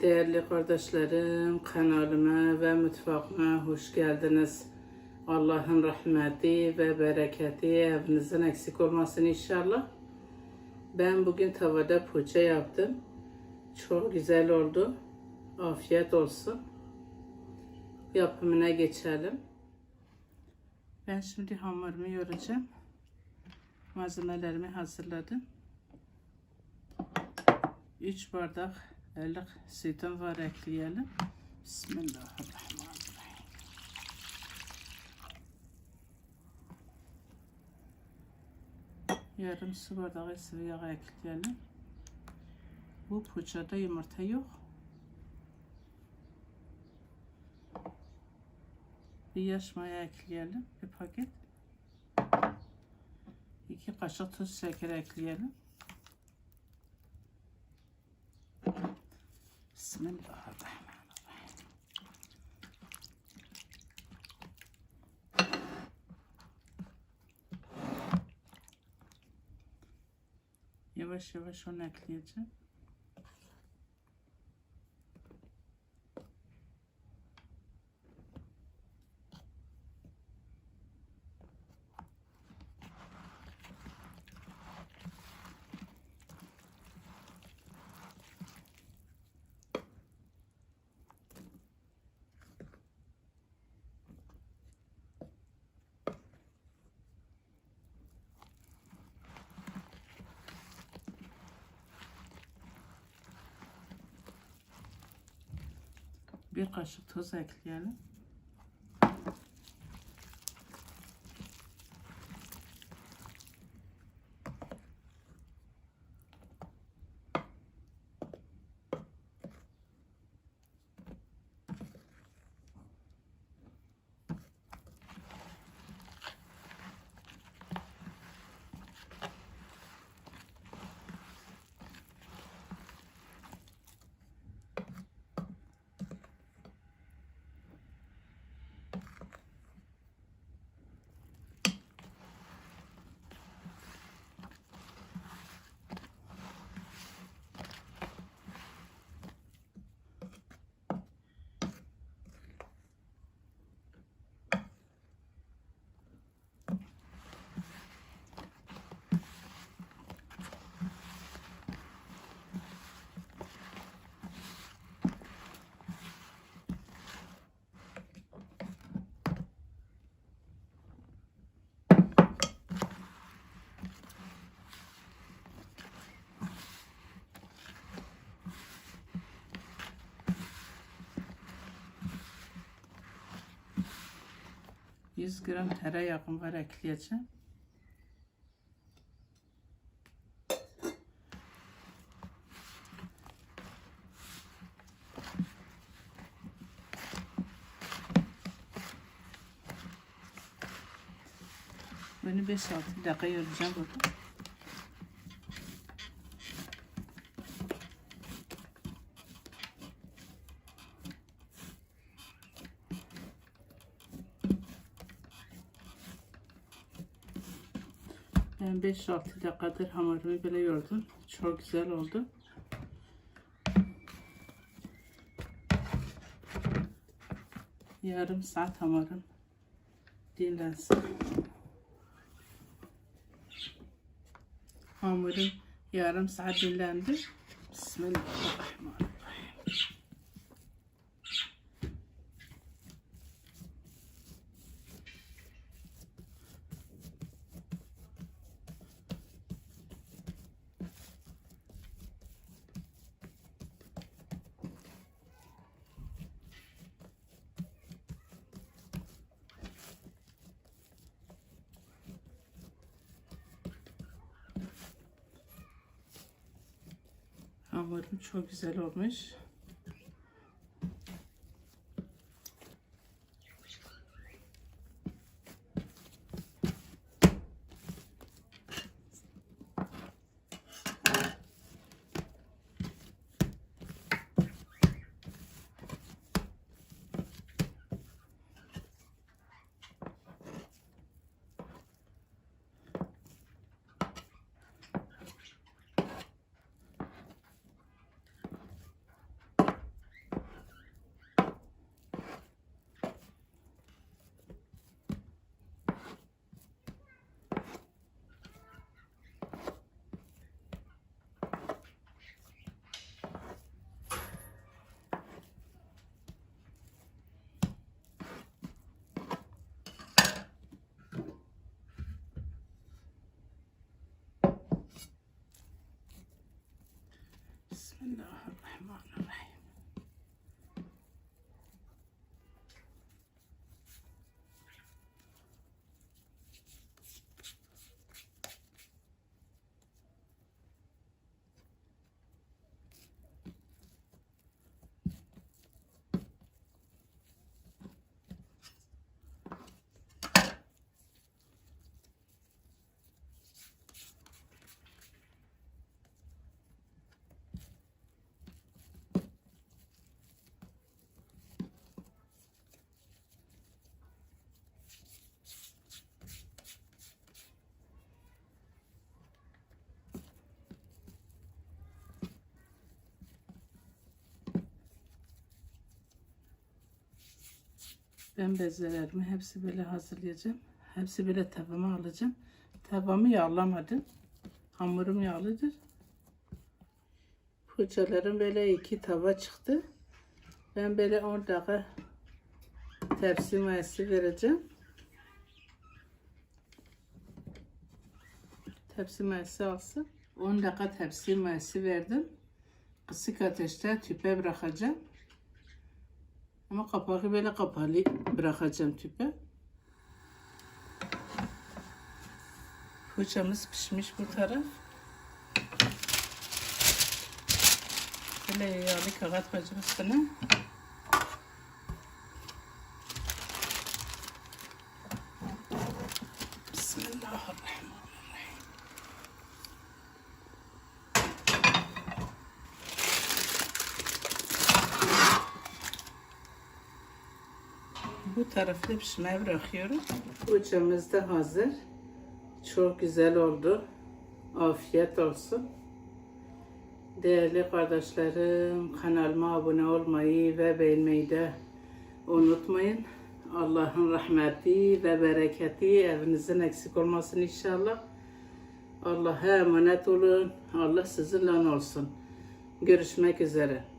Değerli kardeşlerim, kanalıma ve mutfağıma hoş geldiniz. Allah'ın rahmeti ve bereketi evinizin eksik olmasın inşallah. Ben bugün tavada poğaça yaptım. Çok güzel oldu. Afiyet olsun. Yapımına geçelim. Ben şimdi hamurumu yoracağım. Malzemelerimi hazırladım. 3 bardak ılık sütüm var ekleyelim. Bismillahirrahmanirrahim. Yarım su bardağı sıvı yağ ekleyelim. Bu poğaçada yumurta yok. Bir yaş maya ekleyelim. Bir paket. İki kaşık tuz şeker ekleyelim. Bismillahirrahmanirrahim. Yavaş yavaş onu ekleyeceğim. Bir kaşık tuz ekleyelim. Yüz gram tereyağım var ekleyeceğim. Bunu 5-6 dakika yoracağım burada. Ben 5-6 dakikadır hamurumu böyle yordum. Çok güzel oldu. Yarım saat hamurum dinlensin. Hamurum yarım saat dinlendi. Bismillahirrahmanirrahim. Hamurum çok güzel olmuş. Bismillahirrahmanirrahim. Ben bezelerimi hepsi böyle hazırlayacağım. Hepsi böyle tavama alacağım. Tavamı yağlamadım. Hamurum yağlıdır. Fırçalarım böyle iki tava çıktı. Ben böyle 10 dakika tepsi mayası vereceğim. Tepsi mayası alsın. 10 dakika tepsi mayası verdim. Kısık ateşte tüpe bırakacağım. Ama kapağı böyle kapalı bırakacağım tüpe. Fırçamız pişmiş bu taraf. Böyle yağlı kağıt bacım üstüne. Bismillahirrahmanirrahim. Bu tarafta pişmeye bırakıyorum. Fırçamız da hazır. Çok güzel oldu. Afiyet olsun. Değerli kardeşlerim, kanalıma abone olmayı ve beğenmeyi de unutmayın. Allah'ın rahmeti ve bereketi evinizin eksik olmasın inşallah. Allah'a emanet olun. Allah sizinle olsun. Görüşmek üzere.